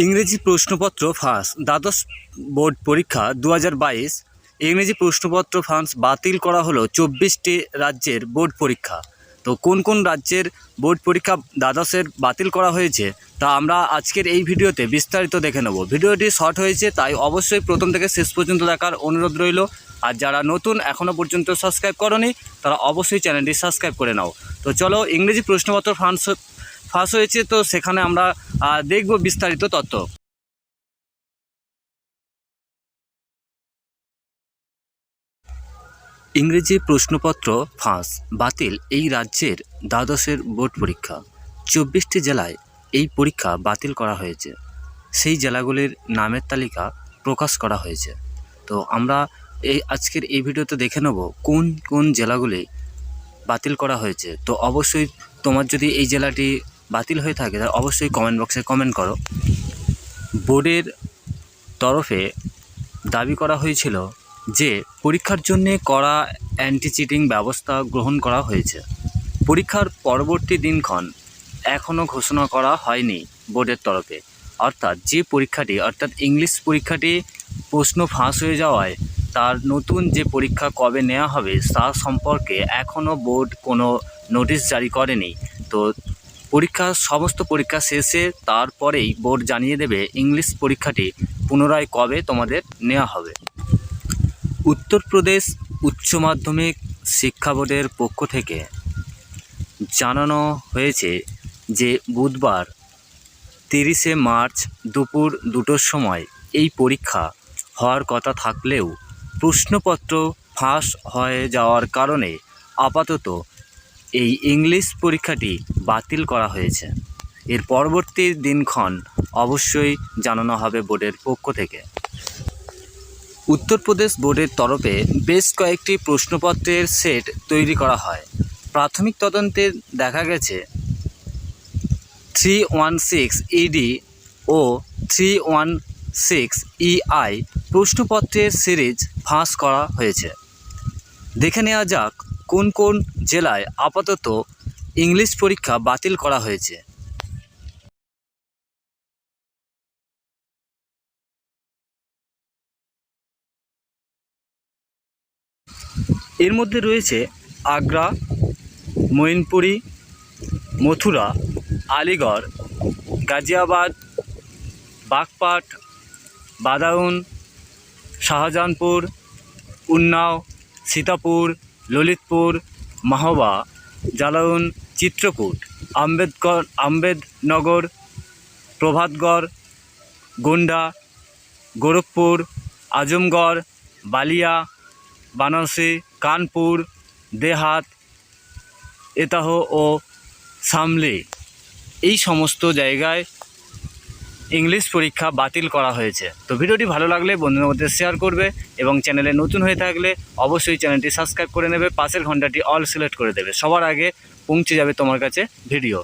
ইংরেজি প্রশ্নপত্র ফাঁস দ্বাদশ বোর্ড পরীক্ষা দু ইংরেজি প্রশ্নপত্র ফাঁস বাতিল করা হলো চব্বিশটি রাজ্যের বোর্ড পরীক্ষা। তো কোন কোন রাজ্যের বোর্ড পরীক্ষা দ্বাদশের বাতিল করা হয়েছে, তা আমরা আজকের এই ভিডিওতে বিস্তারিত দেখে নেব। ভিডিওটি শর্ট হয়েছে, তাই অবশ্যই প্রথম থেকে শেষ পর্যন্ত দেখার অনুরোধ রইল। আর যারা নতুন এখনও পর্যন্ত সাবস্ক্রাইব করনি, তারা অবশ্যই চ্যানেলটি সাবস্ক্রাইব করে নাও। তো চলো ইংরেজি প্রশ্নপত্র ফাঁস ফাঁস হয়েছে, তো সেখানে আমরা দেখব বিস্তারিত তথ্য। ইংরেজি প্রশ্নপত্র ফাঁস, বাতিল এই রাজ্যের দ্বাদশের বোর্ড পরীক্ষা। চব্বিশটি জেলায় এই পরীক্ষা বাতিল করা হয়েছে। সেই জেলাগুলির নামের তালিকা প্রকাশ করা হয়েছে। তো আমরা এই, আজকের এই ভিডিওতে দেখে নেব কোন কোন জেলাগুলি বাতিল করা হয়েছে। তো অবশ্যই তোমার যদি এই জেলাটি বাতিল হয়ে থাকে, তাহলে অবশ্যই কমেন্ট বক্সে কমেন্ট করো। বোর্ডের তরফে দাবি করা হয়েছিল যে, পরীক্ষার জন্য করা অ্যান্টি চিটিং ব্যবস্থা গ্রহণ করা হয়েছে। পরীক্ষার পরবর্তী দিনক্ষণ এখনও ঘোষণা করা হয়নি বোর্ডের তরফে। অর্থাৎ যে পরীক্ষাটি, অর্থাৎ ইংলিশ পরীক্ষাটি প্রশ্ন ফাঁস হয়ে যাওয়ায় তার নতুন যে পরীক্ষা কবে নেওয়া হবে, তা সম্পর্কে এখনও বোর্ড কোনো নোটিশ জারি করেনি। তো পরীক্ষা, সমস্ত পরীক্ষা শেষে তারপরেই বোর্ড জানিয়ে দেবে ইংলিশ পরীক্ষাটি পুনরায় কবে তোমাদের নেওয়া হবে। উত্তরপ্রদেশ উচ্চ মাধ্যমিক শিক্ষা বোর্ডের পক্ষ থেকে জানানো হয়েছে যে বুধবার তিরিশে মার্চ দুপুর দুটোর সময় এই পরীক্ষা হওয়ার কথা থাকলেও প্রশ্নপত্র ফাঁস হয়ে যাওয়ার কারণে আপাতত এই ইংলিশ পরীক্ষাটি বাতিল করা হয়েছে। এর পরবর্তী দিনক্ষণ অবশ্যই জানানো হবে বোর্ডের পক্ষ থেকে। উত্তরপ্রদেশ বোর্ডের তরফে বেশ কয়েকটি প্রশ্নপত্রের সেট তৈরি করা হয়। প্রাথমিক তদন্তে দেখা গেছে, থ্রি ওয়ান সিক্স ইডি ও থ্রি ওয়ান সিক্স ইআই প্রশ্নপত্রের সিরিজ ফাঁস করা হয়েছে। দেখে নেওয়া যাক কোন কোন জেলায় আপাতত ইংলিশ পরীক্ষা বাতিল করা হয়েছে? এর মধ্যে রয়েছে আগ্রা, মৈনপুরী, মথুরা, আলিগড়, গাজিয়াবাদ, বাগপাট, বাদাউন, শাহজাহানপুর, উন্নাও, সীতাপুর ললিতপুর, মাহবা জালাউন চিত্রকূট, আম্বেদকর আম্বেদনগর, প্রভাতগড়, গোন্ডা, গোরখপুর, আজমগড়, বালিয়া, বানারসি, কানপুর, দেহাত, এতাহ ও সামলি। এই সমস্ত জায়গায় ইংলিশ পরীক্ষা বাতিল করা হয়েছে। তো ভিডিওটি ভালো লাগলে বন্ধুদের মধ্যে শেয়ার করবে এবং চ্যানেলে নতুন হয়ে থাকলে অবশ্যই চ্যানেলটি সাবস্ক্রাইব করে নেবে। পাশের ঘন্টাটি অল সিলেক্ট করে দেবে। সবার আগে পৌঁছে যাবে তোমার কাছে ভিডিও